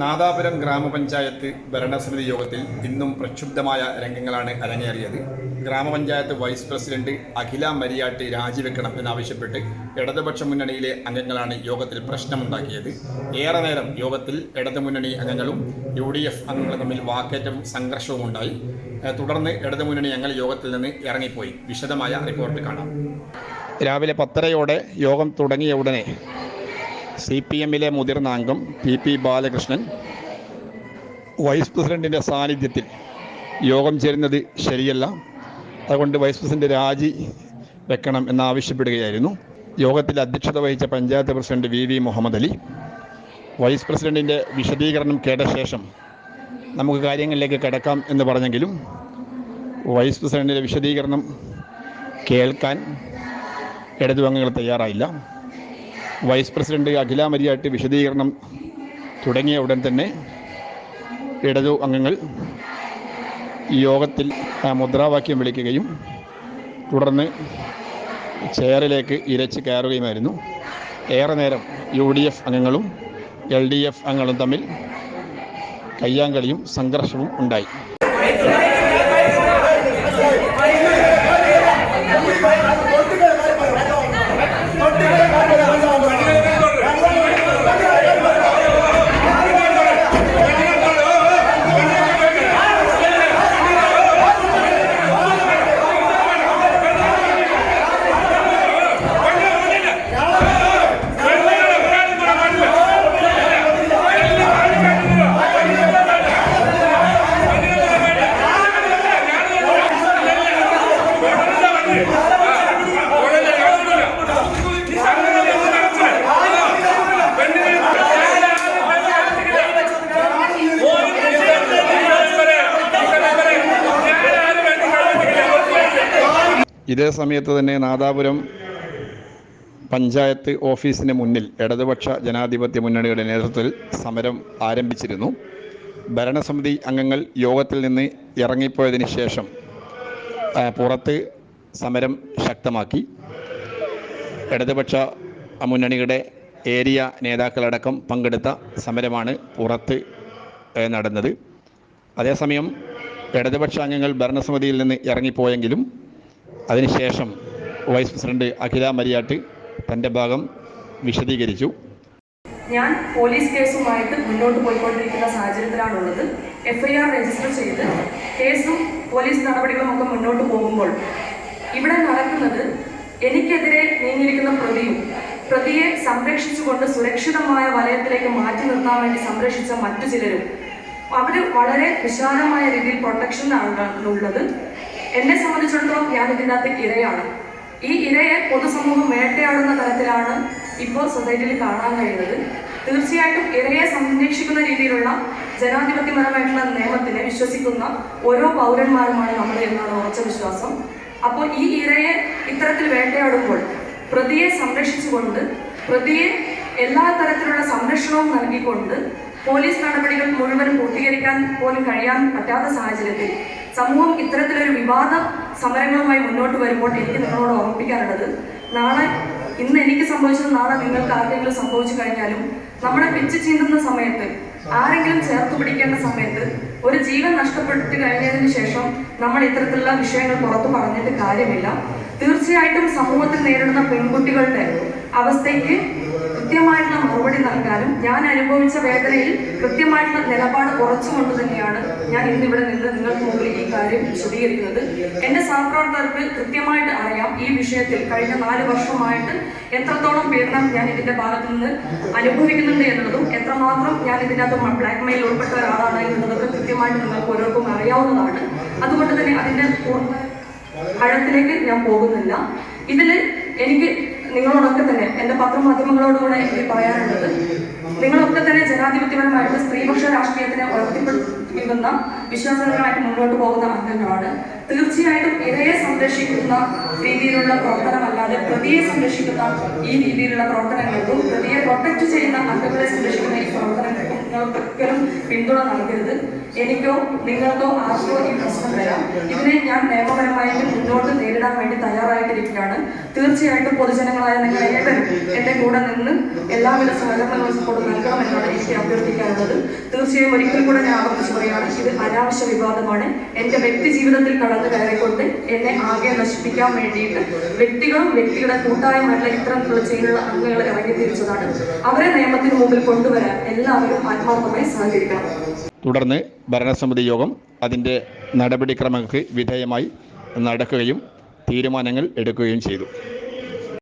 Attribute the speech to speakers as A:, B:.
A: നാദാപുരം ഗ്രാമപഞ്ചായത്ത് ഭരണസമിതി യോഗത്തിൽ ഇന്നും പ്രക്ഷുബ്ധമായ രംഗങ്ങളാണ് അരങ്ങേറിയത്. ഗ്രാമപഞ്ചായത്ത് വൈസ് പ്രസിഡന്റ് അഖില മരിയാട്ട് രാജിവെക്കണം എന്നാവശ്യപ്പെട്ട് ഇടതുപക്ഷ മുന്നണിയിലെ അംഗങ്ങളാണ് യോഗത്തിൽ പ്രശ്നമുണ്ടാക്കിയത്. ഏറെ നേരം യോഗത്തിൽ ഇടതുമുന്നണി അംഗങ്ങളും യു ഡി എഫ് അംഗങ്ങളും തമ്മിൽ വാക്കേറ്റവും സംഘർഷവും ഉണ്ടായി. തുടർന്ന് ഇടതുമുന്നണി അംഗങ്ങൾ യോഗത്തിൽ നിന്ന് ഇറങ്ങിപ്പോയി. വിശദമായ റിപ്പോർട്ട് കാണാം. രാവിലെ പത്തരയോടെ യോഗം തുടങ്ങിയ ഉടനെ സി പി എമ്മിലെ മുതിർന്ന അംഗം പി പി ബാലകൃഷ്ണൻ വൈസ് പ്രസിഡന്റിന്റെ സാന്നിധ്യത്തിൽ യോഗം ചേരുന്നത് ശരിയല്ല. അതുകൊണ്ട് വൈസ് പ്രസിഡന്റ് രാജി വെക്കണം എന്നാവശ്യപ്പെടുകയായിരുന്നു. യോഗത്തിൽ അധ്യക്ഷത വഹിച്ച panchayat president V V Muhammad Ali. Vice പ്രസിഡന്റിന്റെ വിശദീകരണം കേട്ട ശേഷം നമുക്ക് കാര്യങ്ങളിലേക്ക് കിടക്കാം എന്ന് പറഞ്ഞെങ്കിലും വൈസ് പ്രസിഡന്റിന്റെ വിശദീകരണം കേൾക്കാൻ ഇടതു അംഗങ്ങൾ തയ്യാറായില്ല. വൈസ് പ്രസിഡന്റ് അഖില മരിയാട്ട് വിശദീകരണം തുടങ്ങിയ ഉടൻ തന്നെ ഇടതു അംഗങ്ങൾ യോഗത്തിൽ മുദ്രാവാക്യം വിളിക്കുകയും തുടർന്ന് ചെയറിലേക്ക് ഇരച്ച് കയറുകയുമായിരുന്നു. ഏറെ നേരം യു ഡി എഫ് അംഗങ്ങളും എൽ ഡി എഫ് അംഗങ്ങളും തമ്മിൽ കയ്യാങ്കളിയും സംഘർഷവും ഉണ്ടായി. ഇതേ സമയത്ത് തന്നെ നാദാപുരം പഞ്ചായത്ത് ഓഫീസിന് മുന്നിൽ ഇടതുപക്ഷ ജനാധിപത്യ മുന്നണിയുടെ നേതൃത്വത്തിൽ സമരം ആരംഭിച്ചിരുന്നു. ഭരണസമിതി അംഗങ്ങൾ യോഗത്തിൽ നിന്ന് ഇറങ്ങിപ്പോയതിന് ശേഷം പുറത്ത് സമരം ശക്തമാക്കി. ഇടതുപക്ഷ മുന്നണിയുടെ ഏരിയ നേതാക്കളടക്കം പങ്കെടുത്ത സമരമാണ് പുറത്ത് നടന്നത്. അതേസമയം ഇടതുപക്ഷ അംഗങ്ങൾ ഭരണസമിതിയിൽ നിന്ന് ഇറങ്ങിപ്പോയെങ്കിലും അതിനുശേഷം വൈസ് പ്രസിഡന്റ് അഖില മരിയാട്ട് തന്റെ ഭാഗം വിശദീകരിച്ചു.
B: ഞാൻ പോലീസ് കേസുമായിട്ട് മുന്നോട്ട് പോയിക്കൊണ്ടിരിക്കുന്ന സാഹചര്യത്തിലാണുള്ളത്. എഫ്ഐആർ രജിസ്റ്റർ ചെയ്ത് കേസും പോലീസ് നടപടികളും ഒക്കെ മുന്നോട്ട് പോകുമ്പോൾ ഇവിടെ നടക്കുന്നത് എനിക്കെതിരെ നീങ്ങിയിരിക്കുന്ന പ്രതിയും പ്രതിയെ സംരക്ഷിച്ചുകൊണ്ട് സുരക്ഷിതമായ വലയത്തിലേക്ക് മാറ്റി നിർത്താൻ വേണ്ടി സംരക്ഷിച്ച മറ്റു ചിലരും. അവർ വളരെ വിശാലമായ രീതിയിൽ പ്രൊട്ടക്ഷനാണ് ഉള്ളത് എന്നെ സംബന്ധിച്ചിടത്തോളം ഞാൻ ഇതിനകത്ത് ഇരയാണ്. ഈ ഇരയെ പൊതുസമൂഹം വേട്ടയാടുന്ന തരത്തിലാണ് ഇപ്പോൾ സൊസൈറ്റിയിൽ കാണാൻ കഴിയുന്നത്. തീർച്ചയായിട്ടും ഇരയെ സംരക്ഷിക്കുന്ന രീതിയിലുള്ള ജനാധിപത്യപരമായിട്ടുള്ള നിയമത്തിനെ വിശ്വസിക്കുന്ന ഓരോ പൗരന്മാരുമാണ് നമ്മൾ എന്നാണ് ഉറച്ച വിശ്വാസം. അപ്പോൾ ഈ ഇരയെ ഇത്തരത്തിൽ വേട്ടയാടുമ്പോൾ പ്രതിയെ സംരക്ഷിച്ചുകൊണ്ട് പ്രതിയെ എല്ലാ തരത്തിലുള്ള സംരക്ഷണവും നൽകിക്കൊണ്ട് പോലീസ് നടപടികൾ മുഴുവൻ പൂർത്തീകരിക്കാൻ പോലും കഴിയാൻ പറ്റാത്ത സാഹചര്യത്തിൽ സമൂഹം ഇത്തരത്തിലൊരു വിവാദ സമരങ്ങളുമായി മുന്നോട്ട് വരുമ്പോൾ എനിക്ക് നിങ്ങളോട് ഓർമ്മിപ്പിക്കാനുള്ളത് നാളെ ഇന്ന് എനിക്ക് സംഭവിച്ചത് നാളെ നിങ്ങൾക്ക് ആർക്കെങ്കിലും സംഭവിച്ചു കഴിഞ്ഞാലും നമ്മളെ പിച്ച് ചീന്തുന്ന സമയത്ത് ആരെങ്കിലും ചേർത്ത് പിടിക്കേണ്ട സമയത്ത് ഒരു ജീവൻ നഷ്ടപ്പെട്ട് കഴിഞ്ഞതിന് ശേഷം നമ്മൾ ഇത്തരത്തിലുള്ള വിഷയങ്ങൾ പുറത്തു പറഞ്ഞിട്ട് കാര്യമില്ല. തീർച്ചയായിട്ടും സമൂഹത്തിൽ നേരിടുന്ന പെൺകുട്ടികളുടെ അവസ്ഥയ്ക്ക് കൃത്യമായിട്ടുള്ള മറുപടി നൽകാനും ഞാൻ അനുഭവിച്ച വേദനയിൽ കൃത്യമായിട്ടുള്ള നിലപാട് ഉറച്ചുകൊണ്ട് തന്നെയാണ് ഞാൻ ഇന്നിവിടെ നിന്ന് നിങ്ങൾക്ക് മുമ്പിൽ ഈ കാര്യം വിശദീകരിക്കുന്നത്. എന്റെ സഹപ്രവർത്തകർക്ക് കൃത്യമായിട്ട് അറിയാം ഈ വിഷയത്തിൽ കഴിഞ്ഞ നാല് വർഷമായിട്ട് എത്രത്തോളം പീഡനം ഞാൻ ഇതിന്റെ ഭാഗത്ത് നിന്ന് അനുഭവിക്കുന്നുണ്ട് എത്രമാത്രം ഞാൻ ഇതിനകത്ത് ബ്ലാക്ക് മെയിൽ ഉൾപ്പെട്ട ഒരാളാണ് എന്നുള്ളത് കൃത്യമായിട്ട് നിങ്ങൾക്ക് ഓരോർക്കും അറിയാവുന്നതാണ്. അതുകൊണ്ട് തന്നെ അതിന്റെ ആഴത്തിലേക്ക് ഞാൻ പോകുന്നില്ല. ഇതിൽ എനിക്ക് നിങ്ങളോടൊക്കെ തന്നെ എന്റെ പത്രമാധ്യമങ്ങളോടുകൂടെ എനിക്ക് പറയാനുള്ളത് നിങ്ങളൊക്കെ തന്നെ ജനാധിപത്യപരമായിട്ട് സ്ത്രീപക്ഷ രാഷ്ട്രീയത്തിനെ ഉയർത്തിപ്പിടിക്കുന്ന വിശ്വാസപരമായിട്ട് മുന്നോട്ട് പോകുന്ന അംഗങ്ങളാണ്. തീർച്ചയായിട്ടും ഇരയെ സംരക്ഷിക്കുന്ന രീതിയിലുള്ള പ്രവർത്തനമല്ലാതെ പ്രതിയെ സംരക്ഷിക്കുന്ന ഈ രീതിയിലുള്ള പ്രവർത്തനങ്ങൾക്കും പ്രതിയെ പ്രൊട്ടക്ട് ചെയ്യുന്ന അംഗങ്ങളെ സംരക്ഷിക്കുന്ന ഈ പ്രവർത്തനങ്ങൾക്കും നിങ്ങൾക്ക് ഒരിക്കലും പിന്തുണ നൽകരുത് എനിക്കോ നിങ്ങൾക്കോ ആർക്കോ ഈ പ്രശ്നം വരാം. ഇതിനെ ഞാൻ നിയമപരമായിട്ട് മുന്നോട്ട് നേരിടാൻ വേണ്ടി തയ്യാറായിട്ടിരിക്കുകയാണ്. തീർച്ചയായിട്ടും പൊതുജനങ്ങളായ നിങ്ങൾ ഏവരും എന്റെ കൂടെ നിന്ന് എല്ലാവിധ സഹകരണങ്ങളും സപ്പോർട്ട് നൽകണമെന്നാണ് എനിക്ക് അഭ്യർത്ഥിക്കാനുള്ളത്. തീർച്ചയായും ഒരിക്കൽ കൂടെ ഞാൻ ആവർത്തിച്ച് പറയുകയാണ് ഇത് അനാവശ്യ വിവാദമാണ്. എന്റെ വ്യക്തി ജീവിതത്തിൽ കടന്നു കയറിക്കൊണ്ട് എന്നെ ആകെ നശിപ്പിക്കാൻ വേണ്ടിയിട്ട് വ്യക്തികളും വ്യക്തിയുടെ കൂട്ടായ്മയുള്ള ഇത്തരം ചെയ്യുന്ന അംഗങ്ങൾ ഇറങ്ങി തിരിച്ചതാണ്. അവരെ നിയമത്തിന് മുമ്പിൽ കൊണ്ടുവരാൻ എല്ലാവരും ആത്മാർത്ഥമായി സഹകരിക്കണം.
A: തുടർന്ന് ഭരണസമിതി യോഗം അതിന്റെ നടപടിക്രമങ്ങൾക്ക് വിധേയമായി നടക്കുകയും തീരുമാനങ്ങൾ എടുക്കുകയും ചെയ്തു.